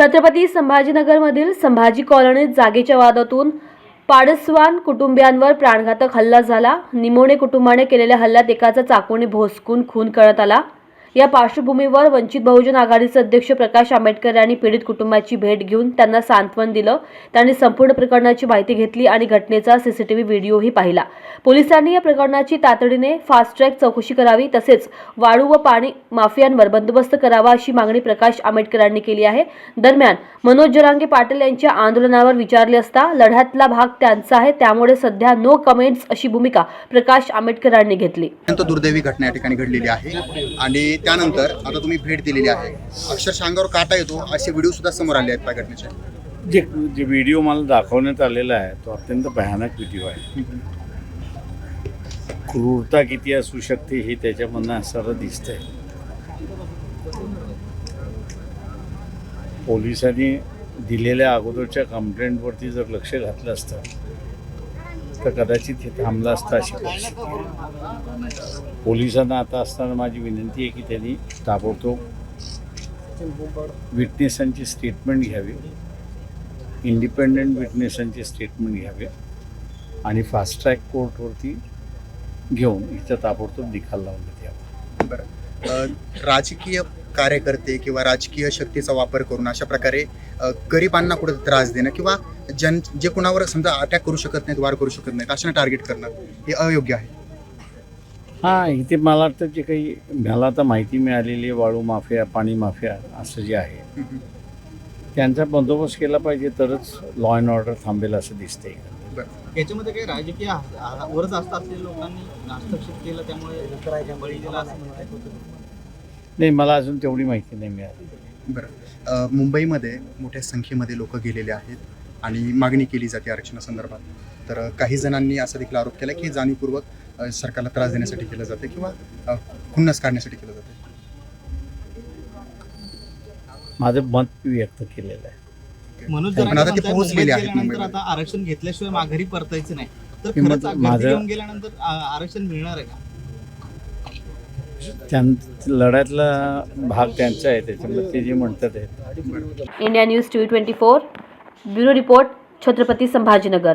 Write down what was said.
छत्रपती संभाजीनगरमधील संभाजी कॉलनीत जागेच्या वादातून पाडसवान कुटुंबियांवर प्राणघातक हल्ला झाला. निमोणे कुटुंबाने केलेल्या हल्ल्यात एकाचा चाकूने भोसकून खून करण्यात आला. या पार्श्वभूमीवर वंचित बहुजन आघाडीचे अध्यक्ष प्रकाश आंबेडकर यांनी पीडित कुटुंबाची भेट घेऊन त्यांना सांत्वन दिलं. त्यांनी संपूर्ण प्रकरणाची माहिती घेतली आणि घटनेचा सीसीटीव्ही व्हिडिओही पाहिला. पोलिसांनी या प्रकरणाची तातडीने फास्ट ट्रॅक चौकशी करावी तसेच वाळू व पाणी माफियांवर बंदोबस्त करावा अशी मागणी प्रकाश आंबेडकरांनी केली आहे. दरम्यान मनोज जरांगे पाटील यांच्या आंदोलनावर विचारले असता लढ्यातला भाग त्यांचा आहे त्यामुळे सध्या नो कमेंट्स अशी भूमिका प्रकाश आंबेडकरांनी घेतली. दुर्दैवी घटना या ठिकाणी घडलेली आहे. आणि त्यानंतर आता तुम्ही भेट दिलेली आहे. अक्षरशः अंगावर काटा येतो असे व्हिडिओ सुद्धा समोर आले आहेत त्या घटनेचे जे जे व्हिडिओ मला दाखवण्यात आलेला आहे तो अत्यंत भयानक व्हिडिओ आहे. क्रूरता किती असू शकते हे त्याच्यामधनं सर्व दिसतंय. पोलिसांनी दिलेल्या अगोदरच्या कंप्लेंटवरती जर लक्ष घातलं असतं तर कदाचित हे थांबलं असतं अशी परिस्थिती. पोलिसांना आता असताना माझी विनंती आहे की त्यांनी ताबडतोब विटनेसांची स्टेटमेंट घ्यावी. इंडिपेंडंट विटनेसांची स्टेटमेंट घ्यावे. आणि फास्ट ट्रॅक कोर्टवरती घेऊन इथं ताबडतोब निकाल लावून देत यावा. बरं. राजकीय कार्यकर्ते किंवा राजकीय शक्तीचा वापर करून अशा प्रकारे गरिबांना कुठे त्रास देणं किंवा जन जे कुणावर समजा अटॅक करू शकत नाहीत वार करू शकत नाहीत अशांना टार्गेट करणं हे अयोग्य आहे. हां इथे मला वाटतं जे काही मला आता माहिती मिळालेली वाळू माफिया पाणी माफिया असं जे आहे. त्यांचा बंदोबस्त केला पाहिजे तरच लॉ अँड ऑर्डर थांबेल असं दिसतंय. याच्यामध्ये काही राजकीय वरच असलेल्या लोकांनी हस्तक्षेप केला त्यामुळे बळी दिला असं म्हणतात नाही मला अजून तेवढी माहिती नाही मिळाली. बरं. अ, मुंबईमध्ये मोठ्या संख्येमध्ये लोक गेलेले आहेत आणि मागणी केली जाते आरक्षणासंदर्भात तर अ, काही जणांनी असा देखील आरोप केला की जाणीवपूर्वक अ, सरकारला त्रास देण्यासाठी केलं जाते किंवा अ, खुन्नस काढण्यासाठी केलं जाते. माझं मत व्यक्त केलेलं आहे. मनोज पण आता ते जरांगे पोहोचलेले मुंबईत आहेत गेल्यानंतर मुंबईमध्ये. आता आरक्षण घेतल्याशिवाय माघारी परतायचं नाही. तर हे खरंच माझं- घेऊन गेल्यानंतर आ- आरक्षण मिळणार आहे का? त्यां लढ्यातला भाग त्यांचा आहे त्याच्यामुळे ते जे म्हणतात आहे India news T twenty four bureau report Chhatrapati Sambhajinagar.